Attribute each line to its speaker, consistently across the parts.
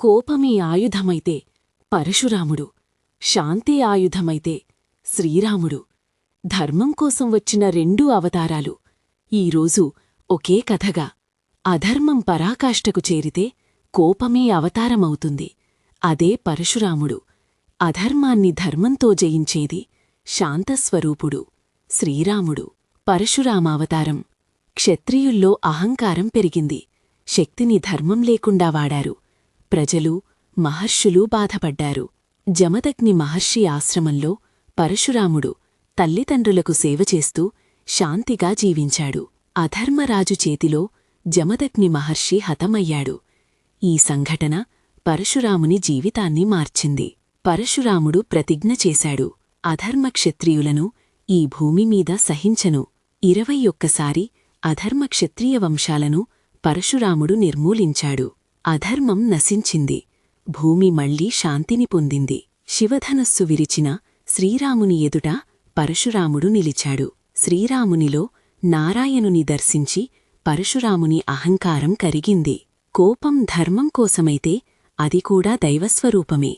Speaker 1: కోపమే ఆయుధమైతే పరశురాముడు శాంతే ఆయుధమైతే శ్రీరాముడు. ధర్మం కోసం వచ్చిన రెండు అవతారాలు ఈరోజు ఒకే కథగా. అధర్మం పరాకాష్ఠకు చేరితే కోపమే అవతారమవుతుంది. అదే పరశురాముడు. అధర్మాన్ని ధర్మంతో జయించేది శాంతస్వరూపుడు శ్రీరాముడు. పరశురామావతారం. క్షత్రియుల్లో అహంకారం పెరిగింది. శక్తిని ధర్మం లేకుండా వాడారు. ప్రజలు మహర్షులు బాధపడ్డారు. జమదగ్ని మహర్షి ఆశ్రమంలో పరశురాముడు తల్లిదండ్రులకు సేవచేస్తూ శాంతిగా జీవించాడు. అధర్మరాజు చేతిలో జమదగ్ని మహర్షి హతమయ్యాడు. ఈ సంఘటన పరశురాముని జీవితాన్ని మార్చింది. పరశురాముడు ప్రతిజ్ఞ చేశాడు అధర్మక్షత్రియులను ఈ భూమిమీద సహించను. ఇరవై ఒక్కసారి అధర్మక్షత్రియ వంశాలను పరశురాముడు నిర్మూలించాడు. అధర్మం నశించింది. భూమి మళ్ళీ శాంతిని పొందింది. శివధనస్సు విరిచిన శ్రీరాముని ఎదుట పరశురాముడు నిలిచాడు. శ్రీరామునిలో నారాయణుని దర్శించి పరశురాముని అహంకారం కరిగింది. కోపం ధర్మం కోసమైతే అది కూడా దైవస్వరూపమే.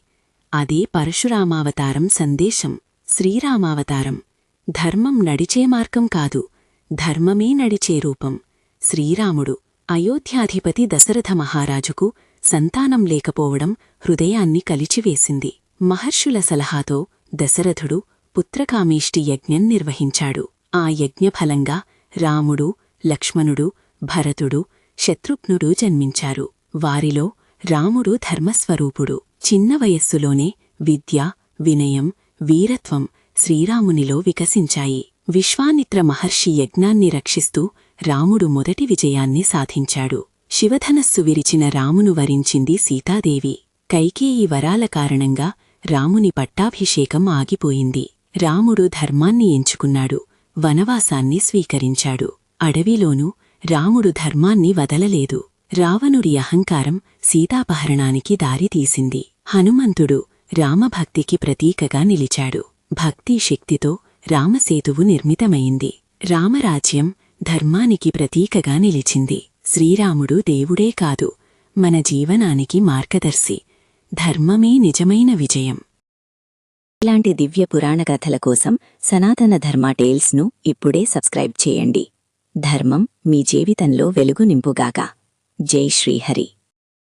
Speaker 1: అదే పరశురామావతారం సందేశం. శ్రీరామావతారం. ధర్మం నడిచే మార్గం కాదు. ధర్మమే నడిచే రూపం. శ్రీరాముడు అయోధ్యాధిపతి దశరథ మహారాజుకు సంతానం లేకపోవడం హృదయాన్ని కలిచివేసింది. మహర్షుల సలహాతో దశరథుడు పుత్రకామేష్టి యజ్ఞం నిర్వహించాడు. ఆ యజ్ఞఫలంగా రాముడు లక్ష్మణుడు భరతుడు శత్రుఘ్నుడు జన్మించారు. వారిలో రాముడు ధర్మస్వరూపుడు. చిన్న వయస్సులోనే విద్య వినయం వీరత్వం శ్రీరామునిలో వికసించాయి. విశ్వామిత్ర మహర్షి యజ్ఞాన్ని రక్షిస్తూ రాముడు మొదటి విజయాన్ని సాధించాడు. శివధనస్సు విరిచిన రామును వరించింది సీతాదేవి. కైకేయి వరాల కారణంగా రాముని పట్టాభిషేకం ఆగిపోయింది. రాముడు ధర్మాన్ని ఎంచుకున్నాడు వనవాసాన్ని స్వీకరించాడు. అడవిలోనూ రాముడు ధర్మాన్ని వదలలేదు. రావణుడి అహంకారం సీతాపహరణానికి దారితీసింది హనుమంతుడు రామభక్తికి ప్రతీకగా నిలిచాడు. భక్తి శక్తితో రామసేతువు నిర్మితమైంది. రామరాజ్యం ధర్మానికి ప్రతీకగా నిలిచింది. శ్రీరాముడు దేవుడే కాదు మన జీవనానికి మార్గదర్శి. ధర్మమే నిజమైన విజయం.
Speaker 2: ఇలాంటి దివ్య పురాణ కథల కోసం సనాతన ధర్మ టేల్స్ను ఇప్పుడే సబ్స్క్రైబ్ చేయండి. ధర్మం మీ జీవితంలో వెలుగు నింపుగాక. జై శ్రీహరి.